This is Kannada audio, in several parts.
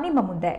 ನಿಮ್ಮ ಮುಂದೆ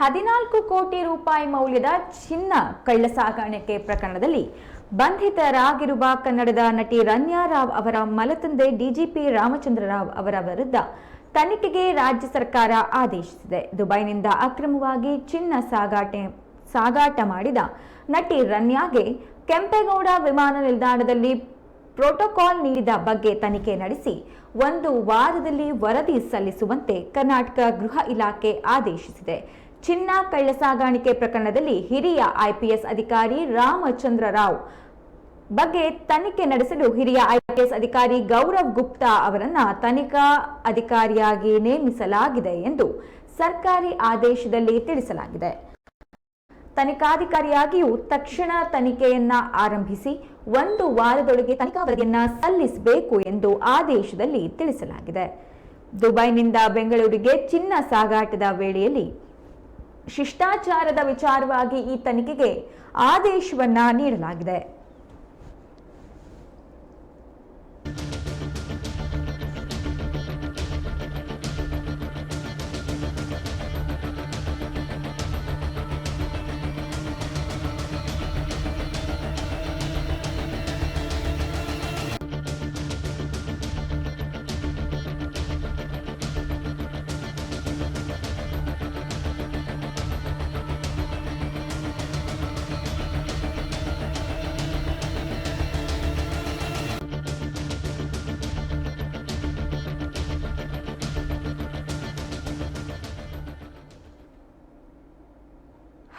ಹದಿನಾಲ್ಕು ಕೋಟಿ ರೂಪಾಯಿ ಮೌಲ್ಯದ ಚಿನ್ನ ಕಳ್ಳಸಾಗಾಣಿಕೆ ಪ್ರಕರಣದಲ್ಲಿ ಬಂಧಿತರಾಗಿರುವ ಕನ್ನಡದ ನಟಿ ರನ್ಯಾ ರಾವ್ ಅವರ ಮಲತಂದೆ ಡಿಜಿಪಿ ರಾಮಚಂದ್ರ ರಾವ್ ಅವರ ವಿರುದ್ಧ ತನಿಖೆಗೆ ರಾಜ್ಯ ಸರ್ಕಾರ ಆದೇಶಿಸಿದೆ. ದುಬೈನಿಂದ ಅಕ್ರಮವಾಗಿ ಚಿನ್ನ ಸಾಗಾಟೆ, ಸಾಗಾಟ ಮಾಡಿದ ನಟಿ ರನ್ಯಾಗೆ ಕೆಂಪೇಗೌಡ ವಿಮಾನ ನಿಲ್ದಾಣದಲ್ಲಿ ಪ್ರೋಟೋಕಾಲ್ ನೀಡಿದ ಬಗ್ಗೆ ತನಿಖೆ ನಡೆಸಿ ಒಂದು ವಾರದಲ್ಲಿ ವರದಿ ಸಲ್ಲಿಸುವಂತೆ ಕರ್ನಾಟಕ ಗೃಹ ಇಲಾಖೆ ಆದೇಶಿಸಿದೆ. ಚಿನ್ನ ಕಳ್ಳಸಾಗಾಣಿಕೆ ಪ್ರಕರಣದಲ್ಲಿ ಹಿರಿಯ ಐಪಿಎಸ್ ಅಧಿಕಾರಿ ರಾಮಚಂದ್ರ ರಾವ್ ಬಗ್ಗೆ ತನಿಖೆ ನಡೆಸಲು ಹಿರಿಯ ಐಪಿಎಸ್ ಅಧಿಕಾರಿ ಗೌರವ್ ಗುಪ್ತಾ ಅವರನ್ನ ತನಿಖಾ ಅಧಿಕಾರಿಯಾಗಿ ನೇಮಿಸಲಾಗಿದೆ ಎಂದು ಸರ್ಕಾರಿ ಆದೇಶದಲ್ಲಿ ತಿಳಿಸಲಾಗಿದೆ. ತನಿಖಾಧಿಕಾರಿಯಾಗಿಯೂ ತಕ್ಷಣ ತನಿಖೆಯನ್ನ ಆರಂಭಿಸಿ ಒಂದು ವಾರದೊಳಗೆ ತನಿಖಾ ವರದಿಯನ್ನ ಸಲ್ಲಿಸಬೇಕು ಎಂದು ಆದೇಶದಲ್ಲಿ ತಿಳಿಸಲಾಗಿದೆ. ದುಬೈನಿಂದ ಬೆಂಗಳೂರಿಗೆ ಚಿನ್ನ ಸಾಗಾಟದ ವೇಳೆಯಲ್ಲಿ ಶಿಷ್ಟಾಚಾರದ ವಿಚಾರವಾಗಿ ಈ ತನಿಖೆಗೆ ಆದೇಶವನ್ನ ನೀಡಲಾಗಿದೆ.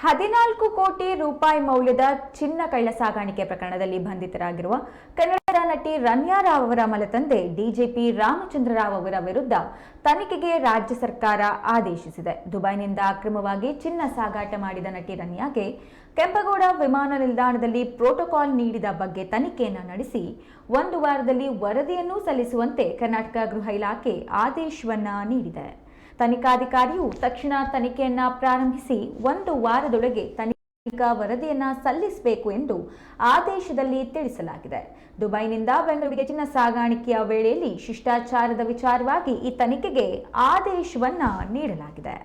ಹದಿನಾಲ್ಕು ಕೋಟಿ ರೂಪಾಯಿ ಮೌಲ್ಯದ ಚಿನ್ನ ಕಳ್ಳ ಸಾಗಾಣಿಕೆ ಪ್ರಕರಣದಲ್ಲಿ ಬಂಧಿತರಾಗಿರುವ ಕನ್ನಡದ ನಟಿ ರನ್ಯಾ ರಾವ್ ಅವರ ಮಲತಂದೆ ಡಿಜಿಪಿ ರಾಮಚಂದ್ರ ರಾವ್ ಅವರ ವಿರುದ್ಧ ತನಿಖೆಗೆ ರಾಜ್ಯ ಸರ್ಕಾರ ಆದೇಶಿಸಿದೆ. ದುಬೈನಿಂದ ಅಕ್ರಮವಾಗಿ ಚಿನ್ನ ಸಾಗಾಟ ಮಾಡಿದ ನಟಿ ರನ್ಯಾಗೆ ಕೆಂಪಗೌಡ ವಿಮಾನ ನಿಲ್ದಾಣದಲ್ಲಿ ಪ್ರೋಟೋಕಾಲ್ ನೀಡಿದ ಬಗ್ಗೆ ತನಿಖೆಯನ್ನು ನಡೆಸಿ ಒಂದು ವಾರದಲ್ಲಿ ವರದಿಯನ್ನು ಸಲ್ಲಿಸುವಂತೆ ಕರ್ನಾಟಕ ಗೃಹ ಇಲಾಖೆ ಆದೇಶವನ್ನ ನೀಡಿದೆ. ತನಿಖಾಧಿಕಾರಿಯು ತಕ್ಷಣ ತನಿಖೆಯನ್ನ ಪ್ರಾರಂಭಿಸಿ ಒಂದು ವಾರದೊಳಗೆ ತನಿಖಾ ವರದಿಯನ್ನ ಸಲ್ಲಿಸಬೇಕು ಎಂದು ಆದೇಶದಲ್ಲಿ ತಿಳಿಸಲಾಗಿದೆ. ದುಬೈನಿಂದ ಬೆಂಗಳೂರಿಗೆ ಚಿನ್ನ ಸಾಗಾಣಿಕೆಯ ವೇಳೆಯಲ್ಲಿ ಶಿಷ್ಟಾಚಾರದ ವಿಚಾರವಾಗಿ ಈ ತನಿಖೆಗೆ ಆದೇಶವನ್ನ ನೀಡಲಾಗಿದೆ.